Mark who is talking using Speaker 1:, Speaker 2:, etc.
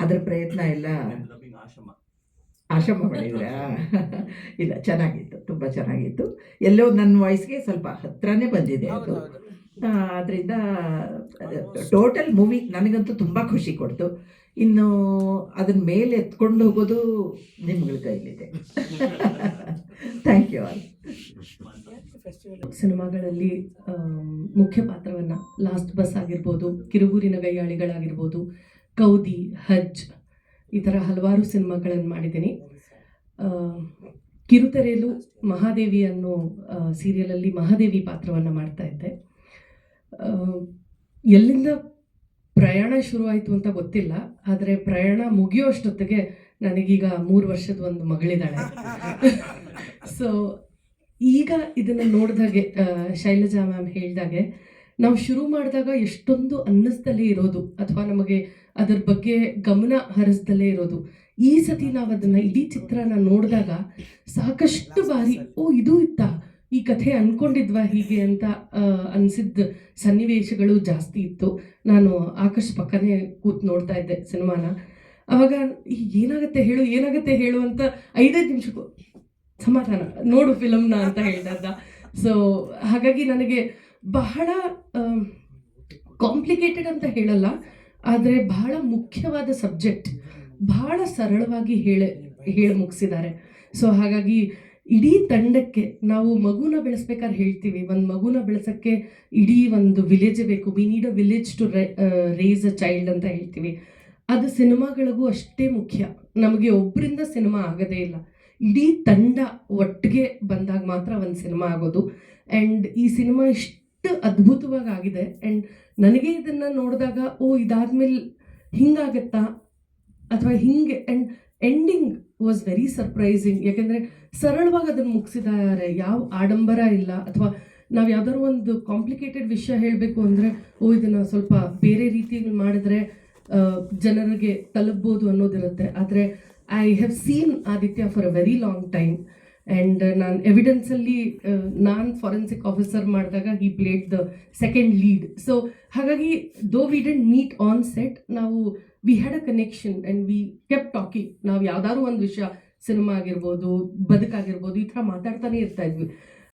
Speaker 1: ಅದ್ರ ಪ್ರಯತ್ನ ಎಲ್ಲ
Speaker 2: ಆಶ್ರಮ
Speaker 1: ಮಾಡಿದ್ರ ಇಲ್ಲ ಚೆನ್ನಾಗಿತ್ತು ತುಂಬ ಚೆನ್ನಾಗಿತ್ತು. ಎಲ್ಲೋ ನನ್ನ ವಾಯ್ಸ್ಗೆ ಸ್ವಲ್ಪ ಹತ್ರನೇ ಬಂದಿದೆ ಅದು. ಅದರಿಂದ ಟೋಟಲ್ ಮೂವಿ ನನಗಂತೂ ತುಂಬ ಖುಷಿ ಕೊಡ್ತು. ಇನ್ನು ಅದನ್ನ ಮೇಲೆ ಎತ್ಕೊಂಡು ಹೋಗೋದು ನಿಮ್ಗಳ ಕೈಲಿದೆ ಥ್ಯಾಂಕ್ ಯು ಆಲ್
Speaker 3: ಸಿನಿಮಾಗಳಲ್ಲಿ ಮುಖ್ಯ ಪಾತ್ರವನ್ನು ಲಾಸ್ಟ್ ಬಸ್ ಆಗಿರ್ಬೋದು ಕಿರುಗೂರಿನ ಗೈಯಾಳಿಗಳಾಗಿರ್ಬೋದು ಕೌದಿ ಹಜ್ ಈ ಥರ ಹಲವಾರು ಸಿನಿಮಾಗಳನ್ನು ಮಾಡಿದ್ದೀನಿ. ಕಿರುತೆರೆಯಲು ಮಹಾದೇವಿ ಅನ್ನೋ ಸೀರಿಯಲಲ್ಲಿ ಮಹಾದೇವಿ ಪಾತ್ರವನ್ನು ಮಾಡ್ತಾ ಇದ್ದೆ. ಎಲ್ಲಿಂದ ಪ್ರಯಾಣ ಶುರುವಾಯಿತು ಅಂತ ಗೊತ್ತಿಲ್ಲ, ಆದರೆ ಪ್ರಯಾಣ ಮುಗಿಯೋ ಅಷ್ಟೊತ್ತಿಗೆ ನನಗೀಗ ಮೂರು ವರ್ಷದ ಒಂದು ಮಗಳಿದ್ದಾಳೆ. ಸೊ ಈಗ ಇದನ್ನು ನೋಡಿದಾಗೆ ಶೈಲಜಾ ಮ್ಯಾಮ್ ಹೇಳಿದಾಗೆ, ನಾವು ಶುರು ಮಾಡಿದಾಗ ಎಷ್ಟೊಂದು ಅನ್ನಿಸ್ದಲೇ ಇರೋದು, ಅಥವಾ ನಮಗೆ ಅದರ ಬಗ್ಗೆ ಗಮನ ಹರಿಸ್ದಲೇ ಇರೋದು. ಈ ಸತಿ ನಾವು ಅದನ್ನ ಇಡೀ ಚಿತ್ರನ ನೋಡಿದಾಗ ಸಾಕಷ್ಟು ಬಾರಿ, ಓ, ಇದು ಇತ್ತಾ. ಈ ಕಥೆ ಅನ್ಕೊಂಡಿದ್ವಾ ಹೀಗೆ ಅಂತ ಅನ್ಸಿದ್ದ ಸನ್ನಿವೇಶಗಳು ಜಾಸ್ತಿ ಇತ್ತು. ನಾನು ಆಕಾಶ್ ಪಕ್ಕನೇ ಕೂತ್ ನೋಡ್ತಾ ಇದ್ದೆ ಸಿನಿಮಾನ. ಅವಾಗ ಏನಾಗತ್ತೆ ಹೇಳು ಏನಾಗತ್ತೆ ಹೇಳು ಅಂತ ಐದೈದು ನಿಮಿಷಕ್ಕೂ ಸಮಾಧಾನ, ನೋಡು ಫಿಲಮ್ನ ಅಂತ ಹೇಳ್ದ ಸೊ ಹಾಗಾಗಿ ನನಗೆ ಬಹಳ ಕಾಂಪ್ಲಿಕೇಟೆಡ್ ಅಂತ ಹೇಳಲ್ಲ. ಆದರೆ ಬಹಳ ಮುಖ್ಯವಾದ ಸಬ್ಜೆಕ್ಟ್. ಬಹಳ ಸರಳವಾಗಿ ಹೇಳ, ಹೇಳಿ ಮುಗಿಸಿದ್ದಾರೆ. ಸೊ ಹಾಗಾಗಿ ಇಡೀ ತಂಡಕ್ಕೆ ನಾವು ಮಗುನ ಬೆಳೆಸ್ಬೇಕಾದ್ರೆ ಹೇಳ್ತೀವಿ. ಒಂದು ಮಗುನ ಬೆಳೆಸೋಕ್ಕೆ ಇಡೀ ಒಂದು ವಿಲೇಜ್ ಬೇಕು. We need a village to raise a child ಅಂತ ಹೇಳ್ತೀವಿ. ಅದು ಸಿನಿಮಾಗಳಿಗೂ ಅಷ್ಟೇ ಮುಖ್ಯ. ನಮಗೆ ಒಬ್ಬರಿಂದ ಸಿನಿಮಾ ಆಗೋದೇ ಇಲ್ಲ. ಇಡೀ ತಂಡ ಒಟ್ಟಿಗೆ ಬಂದಾಗ ಮಾತ್ರ ಒಂದು ಸಿನಿಮಾ ಆಗೋದು. ಆ್ಯಂಡ್ ಈ ಸಿನಿಮಾ ಇಷ್ಟು ಅದ್ಭುತವಾಗಿ ಆಗಿದೆ ಆ್ಯಂಡ್ ನನಗೆ ಇದನ್ನು ನೋಡಿದಾಗ, ಓ, ಇದಾದ್ಮೇಲೆ ಹಿಂಗಾಗತ್ತಾ? ಅಥವಾ ಹಿಂಗೆ and ending was very surprising ಯಾಕೆಂದರೆ ಸರಳವಾಗಿ ಅದನ್ನು ಮುಗಿಸಿದ್ದಾರೆ. ಯಾವ ಆಡಂಬರ ಇಲ್ಲ. ಅಥವಾ ನಾವು ಯಾವ್ದಾದ್ರು ಒಂದು ಕಾಂಪ್ಲಿಕೇಟೆಡ್ ವಿಷಯ ಹೇಳಬೇಕು ಅಂದರೆ, ಓ, ಇದನ್ನು ಸ್ವಲ್ಪ ಬೇರೆ ರೀತಿಯಲ್ಲಿ ಮಾಡಿದ್ರೆ ಜನರಿಗೆ ತಲುಪ್ಬೋದು ಅನ್ನೋದಿರುತ್ತೆ. ಆದರೆ I have seen Aditya for a very long time and ನಾನು ಎವಿಡೆನ್ಸಲ್ಲಿ ನಾನು ಫಾರೆನ್ಸಿಕ್ ಆಫೀಸರ್ ಮಾಡಿದಾಗ he played the second lead so ಹಾಗಾಗಿ though we didn't meet on set ನಾವು we had a connection and we kept talking ನಾವು ಯಾವ್ದಾದ್ರು ಒಂದು ವಿಷಯ ಸಿನಿಮಾ ಆಗಿರ್ಬೋದು, ಬದುಕಾಗಿರ್ಬೋದು, ಈ ಥರ ಮಾತಾಡ್ತಾನೆ ಇರ್ತಾ ಇದ್ವಿ.